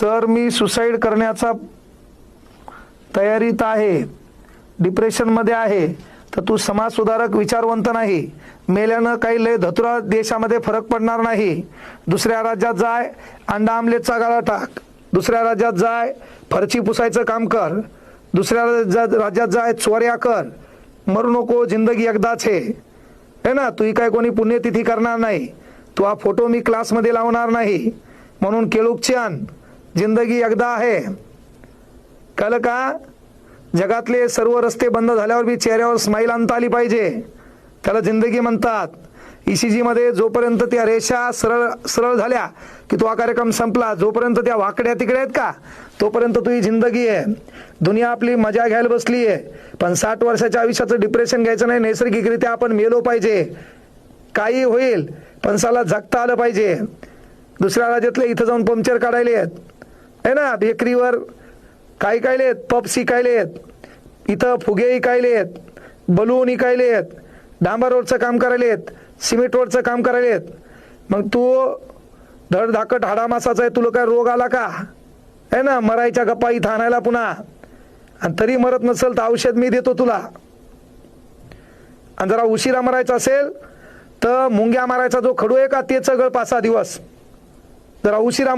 Sir मी suicide करण्याचा तयारीत आहे डिप्रेशनमध्ये आहे तर तू समाजसुधारक विचारवंत नाही. मेल्यानं काही लय धतुरा देशामध्ये फरक पडणार नाही. दुसऱ्या राज्यात जाय अंडा आमलेटचा गाळा टाक. दुसऱ्या राज्यात जाय फरची पुसायचं काम कर. दुसऱ्या राज्यात राज्यात जाय चोऱ्या कर. मरू नको जिंदगी एकदाच आहे है ना? तू काय कोणी पुण्यतिथी करणार नाही. तू हा फोटो मी क्लासमध्ये लावणार नाही. म्हणून केळूकची आण जिंदगी एकदा आहे. कल का? जगातले सर्व रस्ते बंद झाल्यावर बी चेहऱ्यावर स्माईल आणता आली पाहिजे. त्याला जिंदगी म्हणतात. ECG मध्ये जोपर्यंत त्या रेषा सरळ सरळ झाल्या की तो हा कार्यक्रम संपला जोपर्यंत त्या वाकड्या तिकडे आहेत का तोपर्यंत तुझी जिंदगी आहे. दुनिया आपली मजा घ्यायला बसली आहे. पण साठ वर्षाच्या आयुष्याचं डिप्रेशन घ्यायचं नाही नैसर्गिकरित्या आपण मेलो पाहिजे. काही होईल पण साला जगता आलं पाहिजे. दुसऱ्या राज्यातले इथं जाऊन पंक्चर काढायले आहेत. आहे ना बेकरीवर काय कायलेत आहेत पप्स इकायले आहेत इथं फुगे इकायले आहेत बलून इकायले आहेत डांबर रोडचं काम करायले आहेत सिमेंट रोडचं काम करायले आहेत मग तू धडधाकट हाडामासाचा आहे तुला काय रोग आला का? आहे ना मरायच्या गप्पा इथं आणायला पुन्हा. आणि तरी मरत नसेल तर औषध मी देतो तुला. आणि जरा उशिरा मरायचा असेल तर मुंग्या मारायचा जो खडू आहे का ते सगळं पाच सहा दिवस. जरा उशिरा